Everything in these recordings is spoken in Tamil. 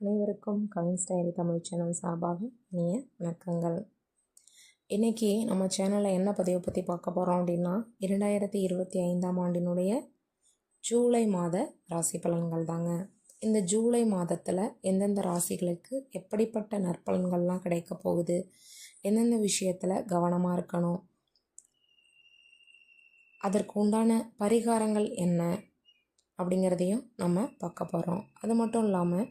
அனைவருக்கும் கவின்ஸ் டைரி தமிழ் சேனல் சார்பாக இனிய வணக்கங்கள். இன்றைக்கி நம்ம சேனலில் என்ன பதிவை பற்றி பார்க்க போகிறோம் அப்படின்னா இரண்டாயிரத்தி இருபத்தி ஐந்தாம் ஆண்டினுடைய ஜூலை மாத ராசி பலன்கள் தாங்க. இந்த ஜூலை மாதத்தில் எந்தெந்த ராசிகளுக்கு எப்படிப்பட்ட நற்பலன்கள்லாம் கிடைக்க போகுது எந்தெந்த விஷயத்தில் கவனமாக இருக்கணும் அதற்கு உண்டான பரிகாரங்கள் என்ன அப்படிங்கிறதையும் நம்ம பார்க்க போகிறோம் அது மட்டும் இல்லாமல்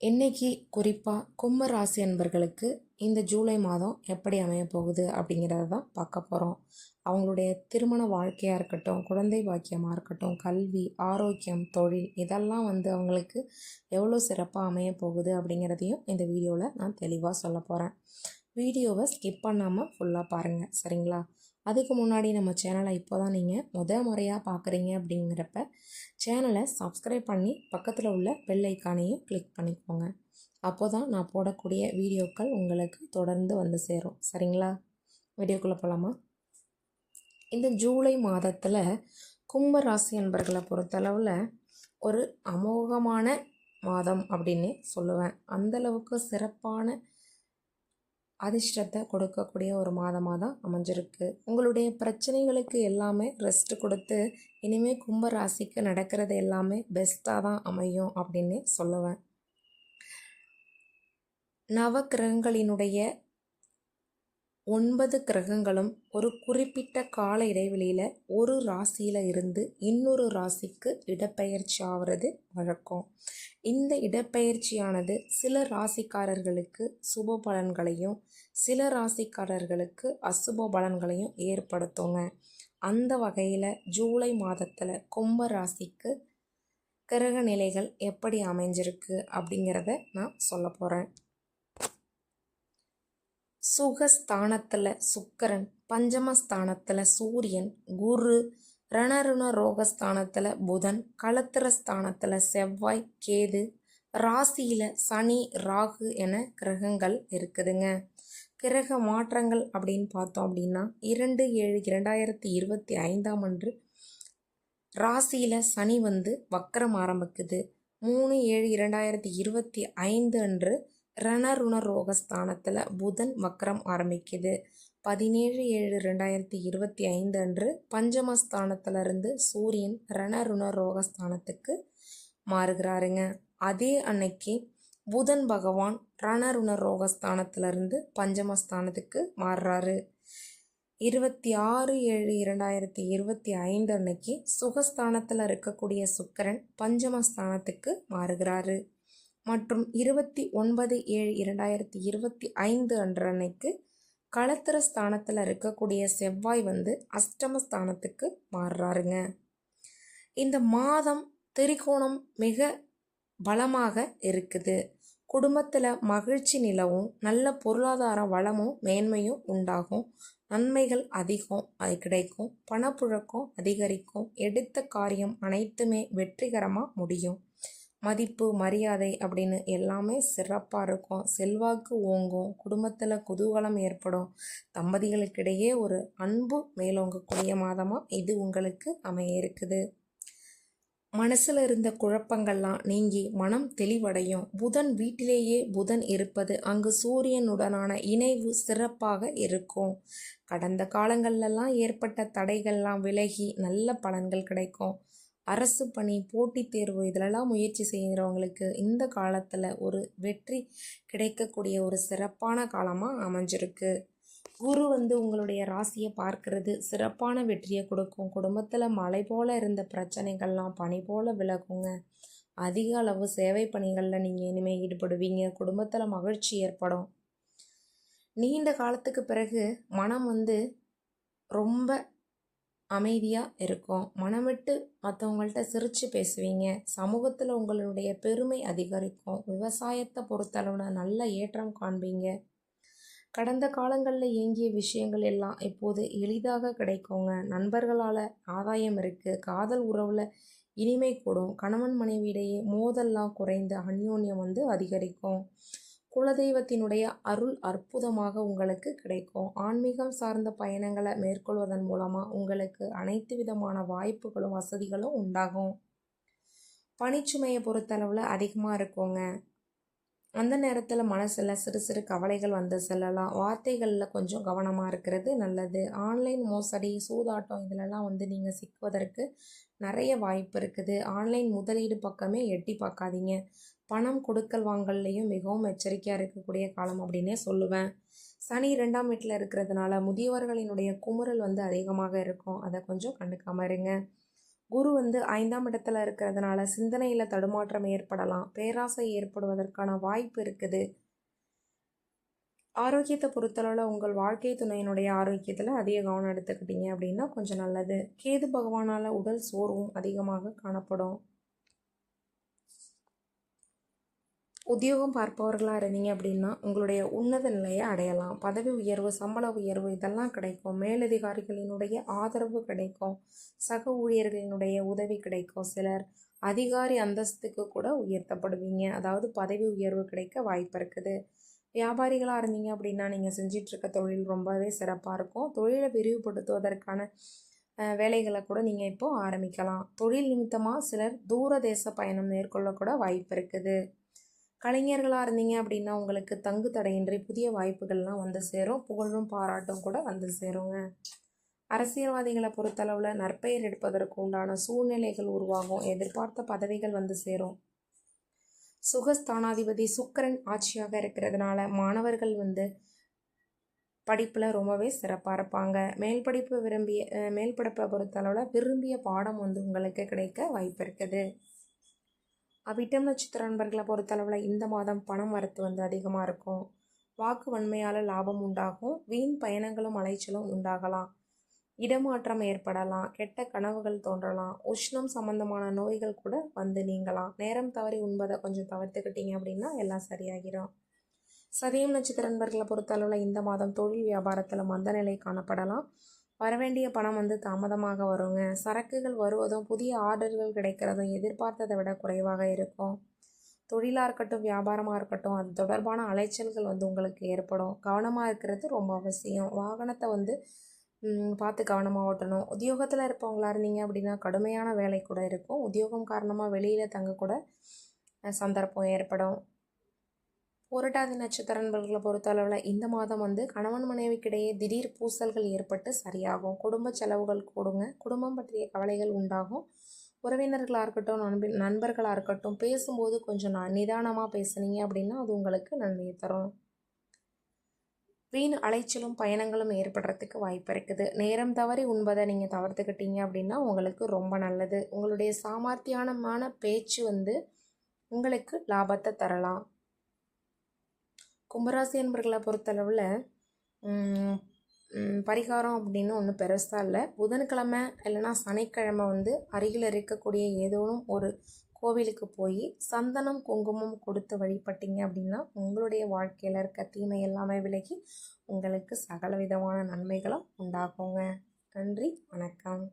இன்னைக்கு குறிப்பாக கும்ப ராசி அன்பர்களுக்கு இந்த ஜூலை மாதம் எப்படி அமைய போகுது அப்படிங்கிறத தான் பார்க்க போகிறோம் அவங்களுடைய திருமண வாழ்க்கையாக இருக்கட்டும் குழந்தை பாக்கியமாக இருக்கட்டும் கல்வி ஆரோக்கியம் தொழில் இதெல்லாம் வந்து அவங்களுக்கு எவ்வளோ சிறப்பாக அமைய போகுது அப்படிங்கிறதையும் இந்த வீடியோவில் நான் தெளிவாக சொல்ல போகிறேன் வீடியோவை ஸ்கிப் பண்ணாமல் ஃபுல்லாக பாருங்கள் சரிங்களா? அதுக்கு முன்னாடி நம்ம சேனலை இப்போ தான் நீங்கள் முத முறையாக பார்க்குறீங்க அப்படிங்கிறப்ப சேனலை சப்ஸ்கிரைப் பண்ணி பக்கத்தில் உள்ள பெல் ஐக்கானையும் கிளிக் பண்ணிக்கோங்க. அப்போ தான் நான் போடக்கூடிய வீடியோக்கள் உங்களுக்கு தொடர்ந்து வந்து சேரும். சரிங்களா? வீடியோக்குள்ளே போகலாமா இந்த ஜூலை மாதத்தில் கும்ப ராசி என்பர்களை பொறுத்தளவில் ஒரு அமோகமான மாதம் அப்படின்னே சொல்லுவேன். அந்தளவுக்கு சிறப்பான அதிர்ஷ்டத்தை கொடுக்கக்கூடிய ஒரு மாதமாக தான் அமைஞ்சிருக்கு. உங்களுடைய பிரச்சனைகளுக்கு எல்லாமே ரெஸ்ட் கொடுத்து இனிமேல் கும்ப ராசிக்கு நடக்கிறது எல்லாமே பெஸ்ட்டாக தான் அமையும் அப்படின்னு சொல்லுவேன். நவக்கிரகங்களினுடைய ஒன்பது கிரகங்களும் ஒரு குறிப்பிட்ட கால இடைவெளியில் ஒரு ராசியில் இருந்து இன்னொரு ராசிக்கு இடப்பெயர்ச்சி ஆகிறது வழக்கம். இந்த இடப்பெயர்ச்சியானது சில ராசிக்காரர்களுக்கு சுப பலன்களையும் சில ராசிக்காரர்களுக்கு அசுப பலன்களையும் ஏற்படுத்துங்க. அந்த வகையில் ஜூலை மாதத்தில் கும்ப ராசிக்கு கிரக நிலைகள் எப்படி அமைஞ்சிருக்கு அப்படிங்கிறத நான் சொல்ல போகிறேன் சுகஸ்தானத்தில் சுக்கரன் பஞ்சமஸ்தானத்தில் சூரியன் குரு ரணருண ரோகஸ்தானத்தில் புதன் களத்திரஸ்தானத்தில் செவ்வாய் கேது ராசியில் சனி ராகு என கிரகங்கள் இருக்குதுங்க. கிரக மாற்றங்கள் அப்படின்னு பார்த்தோம் அப்படின்னா இரண்டு ஏழு இரண்டாயிரத்தி இருபத்தி ஐந்தாம் அன்று ராசியில் சனி வந்து வக்கரம் ஆரம்பிக்குது. மூணு ஏழு இரண்டாயிரத்தி இருபத்தி ஐந்து அன்று ரணருண ரோகஸ்தானத்தில் புதன் வக்கரம் ஆரம்பிக்குது. பதினேழு ஏழு ரெண்டாயிரத்தி இருபத்தி ஐந்து அன்று பஞ்சமஸ்தானத்திலிருந்து சூரியன் ரணருண ரோகஸ்தானத்துக்கு மாறுகிறாருங்க. அதே அன்னைக்கு புதன் பகவான் ரணருண ரோகஸ்தானத்திலிருந்து பஞ்சமஸ்தானத்துக்கு மாறுறாரு. இருபத்தி ஆறு ஏழு இரண்டாயிரத்தி இருபத்தி ஐந்து அன்னைக்கு சுகஸ்தானத்தில் இருக்கக்கூடிய சுக்கரன் பஞ்சமஸ்தானத்துக்கு மாறுகிறாரு. மற்றும் இருபத்தி ஒன்பது ஏழு இரண்டாயிரத்தி இருபத்தி ஐந்து அன்று அன்னைக்கு களத்திர ஸ்தானத்தில் இருக்கக்கூடிய செவ்வாய் வந்து அஷ்டம ஸ்தானத்துக்கு மாறுறாருங்க. இந்த மாதம் திரிகோணம் மிக பலமாக இருக்குது. குடும்பத்தில் மகிழ்ச்சி நிலவும் நல்ல பொருளாதார வளமும் மேன்மையும் உண்டாகும். நன்மைகள் அதிகம் அது கிடைக்கும். பணப்புழக்கம் அதிகரிக்கும். எடுத்த காரியம் அனைத்துமே வெற்றிகரமாக முடியும். மதிப்பு மரியாதை அப்படின்னு எல்லாமே சிறப்பாக இருக்கும். செல்வாக்கு ஓங்கும். குடும்பத்தில் குதூகலம் ஏற்படும். தம்பதிகளுக்கிடையே ஒரு அன்பு மேலோங்கக்கூடிய மாதமாக இது உங்களுக்கு அமைய இருக்குது மனசில் இருந்த குழப்பங்கள்லாம் நீங்கி மனம் தெளிவடையும். புதன் வீட்டிலேயே புதன் இருப்பது அங்கு சூரியனுடனான இணைவு சிறப்பாக இருக்கும். கடந்த காலங்கள்லாம் ஏற்பட்ட தடைகள்லாம் விலகி நல்ல பலன்கள் கிடைக்கும். அரசு பணி போட்டித் தேர்வு இதிலெல்லாம் முயற்சி செய்கிறவங்களுக்கு இந்த காலத்தில் ஒரு வெற்றி கிடைக்கக்கூடிய ஒரு சிறப்பான காலமாக அமைஞ்சிருக்கு. குரு வந்து உங்களுடைய ராசியை பார்க்கறது சிறப்பான வெற்றியை கொடுக்கும். குடும்பத்தில் மழை போல் இருந்த பிரச்சனைகள்லாம் பனி போல் விலகுங்க. அதிக அளவு சேவை பணிகளில் நீங்கள் இனிமேல் ஈடுபடுவீங்க. குடும்பத்தில் மகிழ்ச்சி ஏற்படும். நீண்ட காலத்துக்கு பிறகு மனம் வந்து ரொம்ப அமைதியாக இருக்கும். மனமிட்டு மற்றவங்கள்ட்ட சிரித்து பேசுவீங்க. சமூகத்தில் உங்களுடைய பெருமை அதிகரிக்கும். விவசாயத்தை பொறுத்தளவில் நல்ல ஏற்றம் காண்பீங்க. கடந்த காலங்களில் இயங்கிய விஷயங்கள் எல்லாம் இப்போது எளிதாக கிடைக்குங்க. நண்பர்களால் ஆதாயம் இருக்குது காதல் உறவில் இனிமை கூடும். கணவன் மனைவியிடையே மோதல்லாம் குறைந்து அந்யோன்யம் வந்து அதிகரிக்கும். குலதெய்வத்தினுடைய அருள் அற்புதமாக உங்களுக்கு கிடைக்கும். ஆன்மீகம் சார்ந்த பயணங்களை மேற்கொள்வதன் மூலமாக உங்களுக்கு அனைத்து விதமான வாய்ப்புகளும் வசதிகளும் உண்டாகும். பனிச்சுமையை பொறுத்தளவில் அதிகமாக இருக்குங்க. அந்த நேரத்தில் மனசில் சிறு சிறு கவலைகள் வந்து செல்லலாம். வார்த்தைகளில் கொஞ்சம் கவனமாக இருக்கிறது நல்லது. ஆன்லைன் மோசடி சூதாட்டம் இதிலெல்லாம் வந்து நீங்கள் சிக்குவதற்கு நிறைய வாய்ப்பு இருக்குது. ஆன்லைன் முதலீடு பக்கமே எட்டி பார்க்காதீங்க பணம் கொடுக்கல் வாங்கல்லையும் மிகவும் எச்சரிக்கையாக இருக்கக்கூடிய காலம் அப்படின்னே சொல்லுவேன். சனி ரெண்டாம் வீட்டில் இருக்கிறதுனால முதியவர்களினுடைய குமுறல் வந்து அதிகமாக இருக்கும். அதை கொஞ்சம் கண்டுக்காமல் இருங்க. குரு வந்து ஐந்தாம் இடத்துல இருக்கிறதுனால சிந்தனையில் தடுமாற்றம் ஏற்படலாம். பேராசை ஏற்படுவதற்கான வாய்ப்பு இருக்குது. ஆரோக்கியத்தை பொறுத்தளவில் உங்கள் வாழ்க்கை துணையினுடைய ஆரோக்கியத்தில் அதிக கவனம் எடுத்துக்கிட்டீங்க அப்படின்னா கொஞ்சம் நல்லது. கேது பகவானால் உடல் சோர்வும் அதிகமாக காணப்படும். உத்தியோகம் பார்ப்பவர்களாக இருந்தீங்க அப்படின்னா உங்களுடைய உன்னத நிலையை அடையலாம். பதவி உயர்வு சம்பள உயர்வு இதெல்லாம் கிடைக்கும். மேலதிகாரிகளினுடைய ஆதரவு கிடைக்கும். சக ஊழியர்களினுடைய உதவி கிடைக்கும். சிலர் அதிகாரி அந்தஸ்துக்கு கூட உயர்த்தப்படுவீங்க. அதாவது பதவி உயர்வு கிடைக்க வாய்ப்பு இருக்குது. வியாபாரிகளாக இருந்தீங்க அப்படின்னா நீங்கள் செஞ்சிட்ருக்க தொழில் ரொம்பவே சிறப்பாக இருக்கும். தொழிலை விரிவுபடுத்துவதற்கான வேலைகளை கூட நீங்கள் இப்போது ஆரம்பிக்கலாம். தொழில் நிமித்தமாக சிலர் தூர தேச பயணம் மேற்கொள்ளக்கூட வாய்ப்பு இருக்குது. கலைஞர்களாக இருந்தீங்க அப்படின்னா உங்களுக்கு தங்கு தடையின்றி புதிய வாய்ப்புகள்லாம் வந்து சேரும். புகழும் பாராட்டும் கூட வந்து சேருங்க. அரசியல்வாதிகளை பொறுத்தளவில் நற்பெயர் எடுப்பதற்கு உண்டான சூழ்நிலைகள் உருவாகும். எதிர்பார்த்த பதவிகள் வந்து சேரும். சுகஸ்தானாதிபதி சுக்கரன் ஆட்சியாக இருக்கிறதுனால மாணவர்கள் வந்து படிப்பில் ரொம்பவே சிறப்பாக இருப்பாங்க. மேல் படிப்பு விரும்பிய மேல்படிப்பை மேல் படிப்பை பொறுத்தளவில் விரும்பிய பாடம் வந்து உங்களுக்கு கிடைக்க வாய்ப்பு இருக்குது. அவிட்டம் நட்சத்திர நண்பர்களை பொறுத்தளவில் இந்த மாதம் பணம் வரத்து வந்து அதிகமாக இருக்கும். வாக்கு வன்மையால் லாபம் உண்டாகும். வீண் பயணங்களும் அலைச்சலும் உண்டாகலாம். இடமாற்றம் ஏற்படலாம். கெட்ட கனவுகள் தோன்றலாம். உஷ்ணம் சம்பந்தமான நோய்கள் கூட வந்து நீங்கலாம். நேரம் தவறி உண்பதை கொஞ்சம் தவிர்த்துக்கிட்டீங்க அப்படின்னா எல்லாம் சரியாகிடும் சதயம் நட்சத்திர நண்பர்களை பொறுத்தளவில் இந்த மாதம் தொழில் வியாபாரத்தில் மந்தநிலை காணப்படலாம். வரவேண்டிய பணம் வந்து தாமதமாக வருங்க. சரக்குகள் வருவதும் புதிய ஆர்டர்கள் கிடைக்கிறதும் எதிர்பார்த்ததை விட குறைவாக இருக்கும். தொழிலாக இருக்கட்டும் வியாபாரமாக இருக்கட்டும் அது தொடர்பான அலைச்சல்கள் வந்து உங்களுக்கு ஏற்படும். கவனமாக இருக்கிறது ரொம்ப அவசியம். வாகனத்தை வந்து பார்த்து கவனமாக ஓட்டணும். உத்தியோகத்தில் இருப்பவங்களா இருந்தீங்க அப்படின்னா கடுமையான வேலை கூட இருக்கும். உத்தியோகம் காரணமாக வெளியில் தங்கக்கூட சந்தர்ப்பம் ஏற்படும். புரட்டாதி நட்சத்திர நண்பர்களை பொறுத்தளவில் இந்த மாதம் வந்து கணவன் மனைவிக்கிடையே திடீர் பூசல்கள் ஏற்பட்டு சரியாகும். குடும்ப செலவுகள் கூடுங்க. குடும்பம் பற்றிய கவலைகள் உண்டாகும். உறவினர்களாக இருக்கட்டும் நண்பி நண்பர்களாக இருக்கட்டும் பேசும்போது கொஞ்சம் நான் நிதானமாக பேசுனீங்க அப்படின்னா அது உங்களுக்கு நன்மையை தரும். வீண் அலைச்சலும் பயணங்களும் ஏற்படுறதுக்கு வாய்ப்பு இருக்குது. நேரம் தவறி உண்பதை நீங்கள் தவிர்த்துக்கிட்டீங்க அப்படின்னா உங்களுக்கு ரொம்ப நல்லது. உங்களுடைய சாமர்த்தியானமான பேச்சு வந்து உங்களுக்கு லாபத்தை தரலாம். கும்பராசி என்பர்களை பொறுத்தளவில் பரிகாரம் அப்படின்னு ஒன்றும் பெருசாக இல்லை. புதன்கிழமை இல்லைன்னா சனிக்கிழமை வந்து அருகில் இருக்கக்கூடிய ஏதோனும் ஒரு கோவிலுக்கு போய் சந்தனம் குங்குமம் கொடுத்து வழிபட்டீங்க அப்படின்னா உங்களுடைய வாழ்க்கையில் இருக்க தீமை எல்லாமே விலகி உங்களுக்கு சகல விதமான நன்மைகளும் உண்டாகுங்க. நன்றி வணக்கம்.